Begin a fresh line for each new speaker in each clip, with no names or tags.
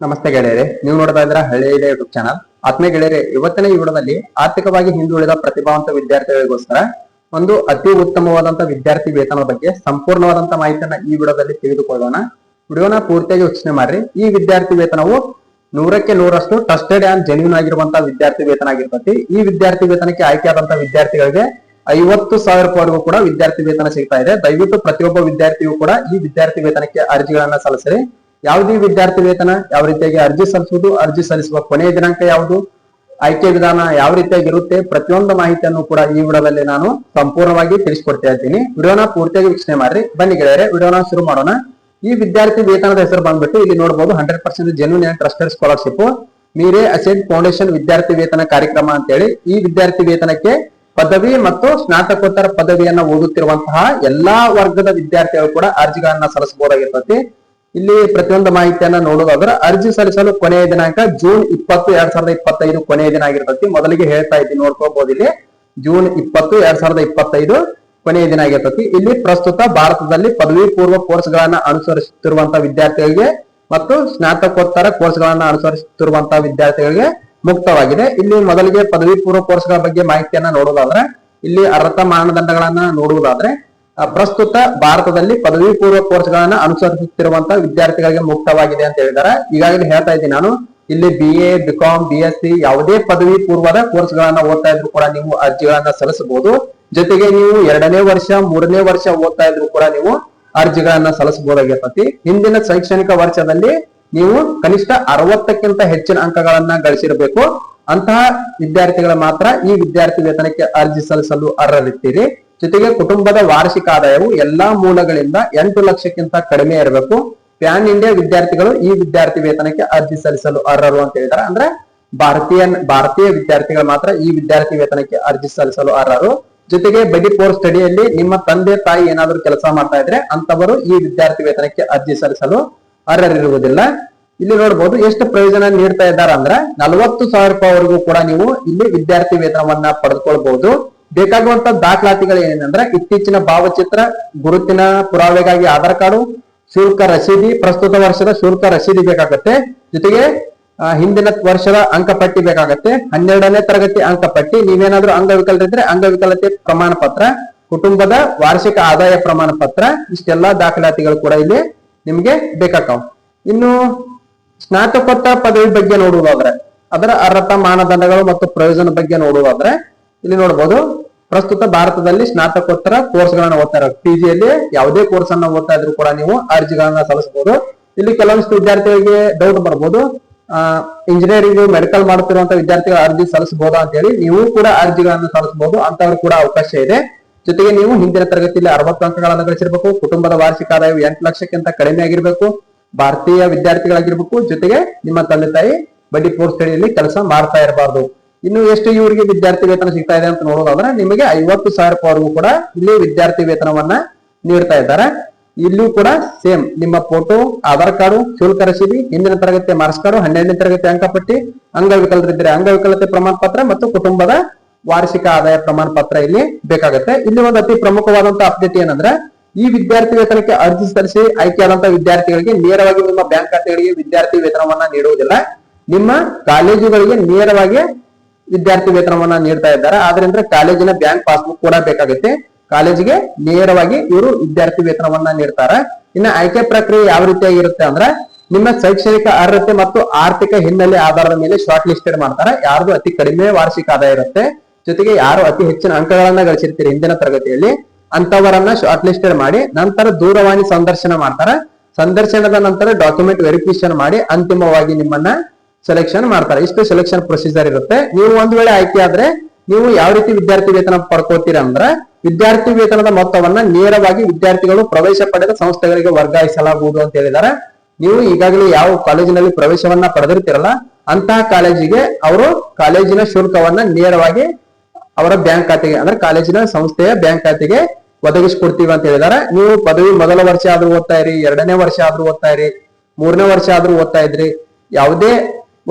ನಮಸ್ತೆ ಗೆಳೆಯರೆ, ನೀವು ನೋಡ್ತಾ ಇದ್ರ ಇದೆ ಯೂಟ್ಯೂಬ್ ಚಾನಲ್ ಆತ್ಮೀಯ ಗೆಳೆಯರೆ, ಇವತ್ತಿನ ಈ ಆರ್ಥಿಕವಾಗಿ ಹಿಂದುಳಿದ ಪ್ರತಿಭಾವಂತ ವಿದ್ಯಾರ್ಥಿಗಳಿಗೋಸ್ಕರ ಒಂದು ಅತಿ ಉತ್ತಮವಾದಂತಹ ವಿದ್ಯಾರ್ಥಿ ವೇತನದ ಬಗ್ಗೆ ಸಂಪೂರ್ಣವಾದಂತ ಮಾಹಿತಿಯನ್ನ ಈ ವಿಡಿಯೋದಲ್ಲಿ ತಿಳಿದುಕೊಳ್ಳೋಣ. ವಿಡಿಯೋನ ಪೂರ್ತಿಯಾಗಿ ಯೋಚನೆ ಮಾಡ್ರಿ. ಈ ವಿದ್ಯಾರ್ಥಿ ವೇತನವು ನೂರಕ್ಕೆ ನೂರಷ್ಟು ಟ್ರಸ್ಟೆಡ್ ಅಂಡ್ ಜೆನ್ಯೂನ್ ಆಗಿರುವಂತಹ ವಿದ್ಯಾರ್ಥಿ ವೇತನ ಆಗಿರ್ತತಿ. ಈ ವಿದ್ಯಾರ್ಥಿ ವೇತನಕ್ಕೆ ಆಯ್ಕೆಯಾದಂತಹ ವಿದ್ಯಾರ್ಥಿಗಳಿಗೆ ಐವತ್ತು ಸಾವಿರ ರೂಪಾಯಿವರೆಗೂ ಕೂಡ ವಿದ್ಯಾರ್ಥಿ ವೇತನ ಸಿಗ್ತಾ ಇದೆ. ದಯವಿಟ್ಟು ಪ್ರತಿಯೊಬ್ಬ ವಿದ್ಯಾರ್ಥಿಯು ಕೂಡ ಈ ವಿದ್ಯಾರ್ಥಿ ವೇತನಕ್ಕೆ ಅರ್ಜಿಗಳನ್ನ ಸಲ್ಲಿಸಿರಿ. ಯಾವುದೇ ವಿದ್ಯಾರ್ಥಿ ವೇತನ ಯಾವ ರೀತಿಯಾಗಿ ಅರ್ಜಿ ಸಲ್ಲಿಸುವುದು, ಅರ್ಜಿ ಸಲ್ಲಿಸುವ ಕೊನೆಯ ದಿನಾಂಕ ಯಾವುದು, ಆಯ್ಕೆ ವಿಧಾನ ಯಾವ ರೀತಿಯಾಗಿ ಇರುತ್ತೆ, ಪ್ರತಿಯೊಂದು ಮಾಹಿತಿಯನ್ನು ಕೂಡ ಈ ವಿಡಿಯೋದಲ್ಲಿ ನಾನು ಸಂಪೂರ್ಣವಾಗಿ ತಿಳಿಸ್ಕೊಡ್ತಾ ಇದ್ದೀನಿ ವಿಡಿಯೋನ ಪೂರ್ತಿಯಾಗಿ ವೀಕ್ಷಣೆ ಮಾಡ್ರಿ. ಬನ್ನಿ ಗೆಳೆಯರೆ, ವಿಡಿಯೋನ ಶುರು ಮಾಡೋಣ. ಈ ವಿದ್ಯಾರ್ಥಿ ವೇತನದ ಹೆಸರು ಬಂದ್ಬಿಟ್ಟು ಇಲ್ಲಿ ನೋಡಬಹುದು hundred percent genuine and trusted scholarship Mirae Asset Foundation ವಿದ್ಯಾರ್ಥಿ ವೇತನ ಕಾರ್ಯಕ್ರಮ ಅಂತೇಳಿ ಈ ವಿದ್ಯಾರ್ಥಿ ವೇತನಕ್ಕೆ ಪದವಿ ಮತ್ತು ಸ್ನಾತಕೋತ್ತರ ಪದವಿಯನ್ನ ಓದುತ್ತಿರುವಂತಹ ಎಲ್ಲಾ ವರ್ಗದ ವಿದ್ಯಾರ್ಥಿಗಳು ಕೂಡ ಅರ್ಜಿಗಳನ್ನ ಸಲ್ಲಿಸಬಹುದಾಗಿರ್ತತಿ. ಇಲ್ಲಿ ಪ್ರತಿಯೊಂದು ಮಾಹಿತಿಯನ್ನ ನೋಡೋದಾದ್ರೆ ಅರ್ಜಿ ಸಲ್ಲಿಸಲು ಕೊನೆಯ ದಿನಾಂಕ ಜೂನ್ ಇಪ್ಪತ್ತು, ಎರಡ್ ಸಾವಿರದ ಇಪ್ಪತ್ತೈದು ಕೊನೆಯ ದಿನ ಆಗಿರ್ತತಿ. ಮೊದಲಿಗೆ ಹೇಳ್ತಾ ಇದ್ದೀನಿ ನೋಡ್ಕೋಬಹುದು ಇಲ್ಲಿ. ಜೂನ್ ಇಪ್ಪತ್ತು, ಎರಡ್ ಸಾವಿರದ ಇಪ್ಪತ್ತೈದು ಕೊನೆಯ ದಿನ ಆಗಿರ್ತೈತಿ. ಇಲ್ಲಿ ಪ್ರಸ್ತುತ ಭಾರತದಲ್ಲಿ ಪದವಿ ಪೂರ್ವ ಕೋರ್ಸ್ ಗಳನ್ನ ಅನುಸರಿಸುತ್ತಿರುವಂತಹ ವಿದ್ಯಾರ್ಥಿಗಳಿಗೆ ಮತ್ತು ಸ್ನಾತಕೋತ್ತರ ಕೋರ್ಸ್ ಗಳನ್ನ ಅನುಸರಿಸುತ್ತಿರುವಂತಹ ವಿದ್ಯಾರ್ಥಿಗಳಿಗೆ ಮುಕ್ತವಾಗಿದೆ. ಇಲ್ಲಿ ಮೊದಲಿಗೆ ಪದವಿ ಪೂರ್ವ ಕೋರ್ಸ್ಗಳ ಬಗ್ಗೆ ಮಾಹಿತಿಯನ್ನ ನೋಡೋದಾದ್ರೆ, ಇಲ್ಲಿ ಅರ್ಹತಾ ಮಾನದಂಡಗಳನ್ನ ನೋಡುವುದಾದ್ರೆ ಪ್ರಸ್ತುತ ಭಾರತದಲ್ಲಿ ಪದವಿ ಪೂರ್ವ ಕೋರ್ಸ್ ಗಳನ್ನ ಅನುಸರಿಸುತ್ತಿರುವಂತಹ ವಿದ್ಯಾರ್ಥಿಗಳಿಗೆ ಮುಕ್ತವಾಗಿದೆ ಅಂತ ಹೇಳಿದ್ದಾರೆ. ಈಗಾಗಲೇ ಹೇಳ್ತಾ ಇದ್ದೀನಿ ನಾನು. ಇಲ್ಲಿ B A BCom B S C ಯಾವುದೇ ಪದವಿ ಪೂರ್ವದ ಕೋರ್ಸ್ ಗಳನ್ನ ಓದ್ತಾ ಇದ್ರು ಕೂಡ ನೀವು ಅರ್ಜಿಗಳನ್ನ ಸಲ್ಲಿಸಬಹುದು. ಜೊತೆಗೆ ನೀವು ಎರಡನೇ ವರ್ಷ, ಮೂರನೇ ವರ್ಷ ಓದ್ತಾ ಇದ್ರು ಕೂಡ ನೀವು ಅರ್ಜಿಗಳನ್ನ ಸಲ್ಲಿಸಬಹುದಾಗಿರ್ತತಿ ಹಿಂದಿನ ಶೈಕ್ಷಣಿಕ ವರ್ಷದಲ್ಲಿ ನೀವು ಕನಿಷ್ಠ ಅರವತ್ತಕ್ಕಿಂತ ಹೆಚ್ಚಿನ ಅಂಕಗಳನ್ನ ಗಳಿಸಿರಬೇಕು. ಅಂತಹ ವಿದ್ಯಾರ್ಥಿಗಳ ಮಾತ್ರ ಈ ವಿದ್ಯಾರ್ಥಿ ವೇತನಕ್ಕೆ ಅರ್ಜಿ ಸಲ್ಲಿಸಲು ಅರ್ಹರಿರ್ತೀರಿ ಜೊತೆಗೆ ಕುಟುಂಬದ ವಾರ್ಷಿಕ ಆದಾಯವು ಎಲ್ಲಾ ಮೂಲಗಳಿಂದ ಎಂಟು ಲಕ್ಷಕ್ಕಿಂತ ಕಡಿಮೆ ಇರಬೇಕು. ಪ್ಯಾನ್ ಇಂಡಿಯಾ ವಿದ್ಯಾರ್ಥಿಗಳು ಈ ವಿದ್ಯಾರ್ಥಿ ವೇತನಕ್ಕೆ ಅರ್ಜಿ ಸಲ್ಲಿಸಲು ಅರ್ಹರು ಅಂತ ಹೇಳಿದ್ದಾರೆ. ಅಂದ್ರೆ ಭಾರತೀಯ ಭಾರತೀಯ ವಿದ್ಯಾರ್ಥಿಗಳು ಮಾತ್ರ ಈ ವಿದ್ಯಾರ್ಥಿ ವೇತನಕ್ಕೆ ಅರ್ಜಿ ಸಲ್ಲಿಸಲು ಅರ್ಹರು. ಜೊತೆಗೆ ಬಡಿ ಪೋರ್ ಸ್ಟಡಿಯಲ್ಲಿ ನಿಮ್ಮ ತಂದೆ, ತಾಯಿ ಏನಾದರೂ ಕೆಲಸ ಮಾಡ್ತಾ ಇದ್ರೆ ಅಂತವರು ಈ ವಿದ್ಯಾರ್ಥಿ ವೇತನಕ್ಕೆ ಅರ್ಜಿ ಸಲ್ಲಿಸಲು ಅರ್ಹರಿರುವುದಿಲ್ಲ. ಇಲ್ಲಿ ನೋಡಬಹುದು ಎಷ್ಟು ಪ್ರಯೋಜನ ನೀಡ್ತಾ ಇದ್ದಾರೆ ಅಂದ್ರೆ ನಲವತ್ತು ಸಾವಿರ ರೂಪಾಯಿವರೆಗೂ ಕೂಡ ನೀವು ಇಲ್ಲಿ ವಿದ್ಯಾರ್ಥಿ ವೇತನವನ್ನ ಪಡೆದುಕೊಳ್ಬಹುದು. ಬೇಕಾಗುವಂತ ದಾಖಲಾತಿಗಳು ಏನಂದ್ರೆ ಇತ್ತೀಚಿನ ಭಾವಚಿತ್ರ, ಗುರುತಿನ ಪುರಾವೆಗಾಗಿ ಆಧಾರ್ ಕಾರ್ಡು, ಶುಲ್ಕ ರಸೀದಿ ಪ್ರಸ್ತುತ ವರ್ಷದ ಶುಲ್ಕ ರಸೀದಿ ಬೇಕಾಗತ್ತೆ. ಜೊತೆಗೆ ಹಿಂದಿನ ವರ್ಷದ ಅಂಕಪಟ್ಟಿ ಬೇಕಾಗತ್ತೆ. ಹನ್ನೆರಡನೇ ತರಗತಿ ಅಂಕಪಟ್ಟಿ ನೀವೇನಾದ್ರೂ ಅಂಗವಿಕಲರಿದ್ರೆ ಅಂಗವಿಕಲತೆ ಪ್ರಮಾಣ ಪತ್ರ, ಕುಟುಂಬದ ವಾರ್ಷಿಕ ಆದಾಯ ಪ್ರಮಾಣ ಪತ್ರ, ಇಷ್ಟೆಲ್ಲಾ ದಾಖಲಾತಿಗಳು ಕೂಡ ಇಲ್ಲಿ ನಿಮ್ಗೆ ಬೇಕಾಗ್ತಾವ. ಇನ್ನು, ಸ್ನಾತಕೋತ್ತರ ಪದವಿ ಬಗ್ಗೆ ನೋಡುವುದಾದ್ರೆ, ಅದರ ಅರ್ಹತಾ ಮಾನದಂಡಗಳು ಮತ್ತು ಪ್ರಯೋಜನ ಬಗ್ಗೆ ನೋಡುವುದಾದ್ರೆ ಇಲ್ಲಿ ನೋಡಬಹುದು ಪ್ರಸ್ತುತ ಭಾರತದಲ್ಲಿ ಸ್ನಾತಕೋತ್ತರ ಕೋರ್ಸ್ ಗಳನ್ನ ಪಿ ಇರೋ ಪಿಜಿಯಲ್ಲಿ ಯಾವುದೇ ಕೋರ್ಸ್ ಅನ್ನ ಓದ್ತಾ ಇದ್ರು ಕೂಡ ನೀವು ಅರ್ಜಿಗಳನ್ನ ಸಲ್ಲಿಸಬಹುದು ಇಲ್ಲಿ ಕೆಲವೊಂದಿಷ್ಟು ವಿದ್ಯಾರ್ಥಿಗಳಿಗೆ ಡೌಟ್ ಬರ್ಬೋದು. ಇಂಜಿನಿಯರಿಂಗ್ ಮೆಡಿಕಲ್ ಮಾಡುತ್ತಿರುವಂತಹ ವಿದ್ಯಾರ್ಥಿಗಳ ಅರ್ಜಿ ಸಲ್ಲಿಸಬಹುದು ಅಂತ ಹೇಳಿ ನೀವು ಕೂಡ ಅರ್ಜಿಗಳನ್ನು ಸಲ್ಲಿಸಬಹುದು ಅಂತವ್ರು ಕೂಡ ಅವಕಾಶ ಇದೆ. ಜೊತೆಗೆ ನೀವು ಹಿಂದಿನ ತರಗತಿಯಲ್ಲಿ ಅರವತ್ತು ಅಂಕಗಳನ್ನು ಗಳಿಸಿರ್ಬೇಕು. ಕುಟುಂಬದ ವಾರ್ಷಿಕ ಆದಾಯವು ಎಂಟು ಲಕ್ಷಕ್ಕಿಂತ ಕಡಿಮೆ ಆಗಿರ್ಬೇಕು. ಭಾರತೀಯ ವಿದ್ಯಾರ್ಥಿಗಳಾಗಿರ್ಬೇಕು. ಜೊತೆಗೆ ನಿಮ್ಮ ತಂದೆ ತಾಯಿ ಬಡ್ಡಿ ಸ್ಟಡಿಯಲ್ಲಿ ಕೆಲಸ ಮಾಡ್ತಾ ಇರಬಾರ್ದು. ಇನ್ನು ಎಷ್ಟು ಇವರಿಗೆ ವಿದ್ಯಾರ್ಥಿ ವೇತನ ಸಿಗ್ತಾ ಇದೆ ಅಂತ ನೋಡೋದಾದ್ರೆ ನಿಮಗೆ ಐವತ್ತು ಸಾವಿರ ರೂಪಾಯಿವರೆಗೂ ಕೂಡ ಇಲ್ಲಿ ವಿದ್ಯಾರ್ಥಿ ವೇತನವನ್ನ ನೀಡ್ತಾ ಇದ್ದಾರೆ. ಇಲ್ಲೂ ಕೂಡ ಸೇಮ್ ನಿಮ್ಮ ಫೋಟೋ ಆಧಾರ್ ಕಾರ್ಡು ಶುಲ್ಕ ರಸೀದಿ ಹಿಂದಿನ ತರಗತಿ ಮಾರ್ಕ್ಸ್ ಕಾರ್ಡು, ಹನ್ನೆರಡನೇ ತರಗತಿ ಅಂಕಪಟ್ಟಿ ಅಂಗವಿಕಲರಿದ್ದರೆ ಅಂಗವಿಕಲತೆ ಪ್ರಮಾಣ ಪತ್ರ ಮತ್ತು ಕುಟುಂಬದ ವಾರ್ಷಿಕ ಆದಾಯ ಪ್ರಮಾಣ ಪತ್ರ ಇಲ್ಲಿ ಬೇಕಾಗುತ್ತೆ. ಇಲ್ಲಿ ಒಂದು ಅತಿ ಪ್ರಮುಖವಾದಂತಹ ಅಪ್ಡೇಟ್ ಏನಂದ್ರೆ, ಈ ವಿದ್ಯಾರ್ಥಿ ವೇತನಕ್ಕೆ ಅರ್ಜಿ ಸಲ್ಲಿಸಿ ಆಯ್ಕೆಯಾದಂತಹ ವಿದ್ಯಾರ್ಥಿಗಳಿಗೆ ನೇರವಾಗಿ ನಿಮ್ಮ ಬ್ಯಾಂಕ್ ಖಾತೆಗಳಿಗೆ ವಿದ್ಯಾರ್ಥಿ ವೇತನವನ್ನ ನೀಡುವುದಿಲ್ಲ. ನಿಮ್ಮ ಕಾಲೇಜುಗಳಿಗೆ ನೇರವಾಗಿ ವಿದ್ಯಾರ್ಥಿ ವೇತನವನ್ನ ನೀಡ್ತಾ ಇದ್ದಾರೆ. ಆದ್ರಿಂದ ಕಾಲೇಜಿನ ಬ್ಯಾಂಕ್ ಪಾಸ್ಬುಕ್ ಕೂಡ ಬೇಕಾಗುತ್ತೆ. ಕಾಲೇಜಿಗೆ ನೇರವಾಗಿ ಇವರು ವಿದ್ಯಾರ್ಥಿ ವೇತನವನ್ನ ನೀಡ್ತಾರೆ. ಇನ್ನ ಆಯ್ಕೆ ಪ್ರಕ್ರಿಯೆ ಯಾವ ರೀತಿಯಾಗಿರುತ್ತೆ ಅಂದ್ರೆ ನಿಮ್ಮ ಶೈಕ್ಷಣಿಕ ಅರ್ಹತೆ ಮತ್ತು ಆರ್ಥಿಕ ಹಿನ್ನೆಲೆ ಆಧಾರದ ಮೇಲೆ ಶಾರ್ಟ್ ಲಿಸ್ಟೆಡ್ ಮಾಡ್ತಾರೆ. ಯಾರ್ದು ಅತಿ ಕಡಿಮೆ ವಾರ್ಷಿಕ ಆದಾಯ ಇರುತ್ತೆ. ಜೊತೆಗೆ ಯಾರು ಅತಿ ಹೆಚ್ಚಿನ ಅಂಕಗಳನ್ನ ಗಳಿಸಿರ್ತೀರಿ ಹಿಂದಿನ ತರಗತಿಯಲ್ಲಿ, ಅಂತವರನ್ನ ಶಾರ್ಟ್ ಲಿಸ್ಟೆಡ್ ಮಾಡಿ, ನಂತರ ದೂರವಾಣಿ ಸಂದರ್ಶನ ಮಾಡ್ತಾರೆ. ಸಂದರ್ಶನದ ನಂತರ ಡಾಕ್ಯುಮೆಂಟ್ ವೆರಿಫಿಕೇಶನ್ ಮಾಡಿ, ಅಂತಿಮವಾಗಿ ನಿಮ್ಮನ್ನ ಸೆಲೆಕ್ಷನ್ ಮಾಡ್ತಾರೆ. ಇಷ್ಟು ಸೆಲೆಕ್ಷನ್ ಪ್ರೊಸೀಜರ್ ಇರುತ್ತೆ. ನೀವು ಒಂದ್ ವೇಳೆ ಆಯ್ಕೆ ಆದ್ರೆ ನೀವು ಯಾವ ರೀತಿ ವಿದ್ಯಾರ್ಥಿ ವೇತನ ಪಡ್ಕೋತೀರ ಅಂದ್ರೆ ವಿದ್ಯಾರ್ಥಿ ವೇತನದ ಮೊತ್ತವನ್ನ ನೇರವಾಗಿ ವಿದ್ಯಾರ್ಥಿಗಳು ಪ್ರವೇಶ ಪಡೆದ ಸಂಸ್ಥೆಗಳಿಗೆ ವರ್ಗಾಯಿಸಲಾಗುವುದು ಅಂತ ಹೇಳಿದ್ದಾರೆ. ನೀವು ಈಗಾಗಲೇ ಯಾವ ಕಾಲೇಜಿನಲ್ಲಿ ಪ್ರವೇಶವನ್ನ ಪಡೆದಿರ್ತೀರಲ್ಲ, ಅಂತಹ ಕಾಲೇಜಿಗೆ ಅವರು ಕಾಲೇಜಿನ ಶುಲ್ಕವನ್ನ ನೇರವಾಗಿ ಅವರ ಬ್ಯಾಂಕ್ ಖಾತೆಗೆ, ಅಂದ್ರೆ ಕಾಲೇಜಿನ ಸಂಸ್ಥೆಯ ಬ್ಯಾಂಕ್ ಖಾತೆಗೆ ಒದಗಿಸ್ಕೊಡ್ತೀವಿ ಅಂತ ಹೇಳಿದಾರೆ ನೀವು ಪದವಿ ಮೊದಲ ವರ್ಷ ಆದ್ರೂ ಓದ್ತಾ ಇರಿ, ಎರಡನೇ ವರ್ಷ ಆದ್ರೂ ಓದ್ತಾ ಇರಿ, ಮೂರನೇ ವರ್ಷ ಆದ್ರೂ ಓದ್ತಾ ಇದ್ರಿ, ಯಾವುದೇ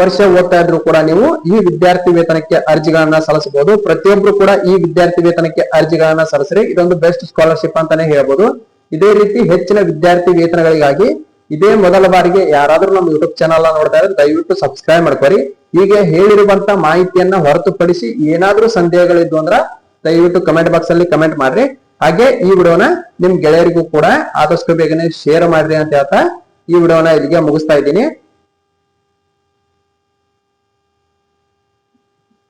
ವರ್ಷ ಓದ್ತಾ ಇದ್ರು ಕೂಡ ನೀವು ಈ ವಿದ್ಯಾರ್ಥಿ ವೇತನಕ್ಕೆ ಅರ್ಜಿಗಳನ್ನ ಸಲ್ಲಿಸಬಹುದು. ಪ್ರತಿಯೊಬ್ರು ಕೂಡ ಈ ವಿದ್ಯಾರ್ಥಿ ವೇತನಕ್ಕೆ ಅರ್ಜಿಗಳನ್ನ ಸಲ್ಲಿಸ್ರಿ. ಇದೊಂದು ಬೆಸ್ಟ್ ಸ್ಕಾಲರ್ಶಿಪ್ ಅಂತಾನೆ ಹೇಳ್ಬೋದು. ಇದೇ ರೀತಿ ಹೆಚ್ಚಿನ ವಿದ್ಯಾರ್ಥಿ ವೇತನಗಳಿಗಾಗಿ ಇದೇ ಮೊದಲ ಬಾರಿಗೆ ಯಾರಾದ್ರೂ ನಮ್ಮ ಯೂಟ್ಯೂಬ್ ಚಾನಲ್ ನೋಡ್ತಾ ಇದ್ರೆ ದಯವಿಟ್ಟು ಸಬ್ಸ್ಕ್ರೈಬ್ ಮಾಡ್ಕೊರಿ. ಹೀಗೆ ಹೇಳಿರುವಂತ ಮಾಹಿತಿಯನ್ನ ಹೊರತುಪಡಿಸಿ ಏನಾದ್ರೂ ಸಂದೇಹಗಳಿದ್ವು ಅಂದ್ರ ದಯವಿಟ್ಟು ಕಮೆಂಟ್ ಬಾಕ್ಸ್ ಅಲ್ಲಿ ಕಮೆಂಟ್ ಮಾಡ್ರಿ. ಹಾಗೆ ಈ ವಿಡಿಯೋನ ನಿಮ್ ಗೆಳೆಯರಿಗೂ ಕೂಡ ಆದಷ್ಟು ಬೇಗನೆ ಶೇರ್ ಮಾಡ್ರಿ ಅಂತ ಹೇಳ್ತಾ ಈ ವಿಡಿಯೋನ ಇಲ್ಲಿಗೆ ಮುಗಿಸ್ತಾ ಇದ್ದೀನಿ.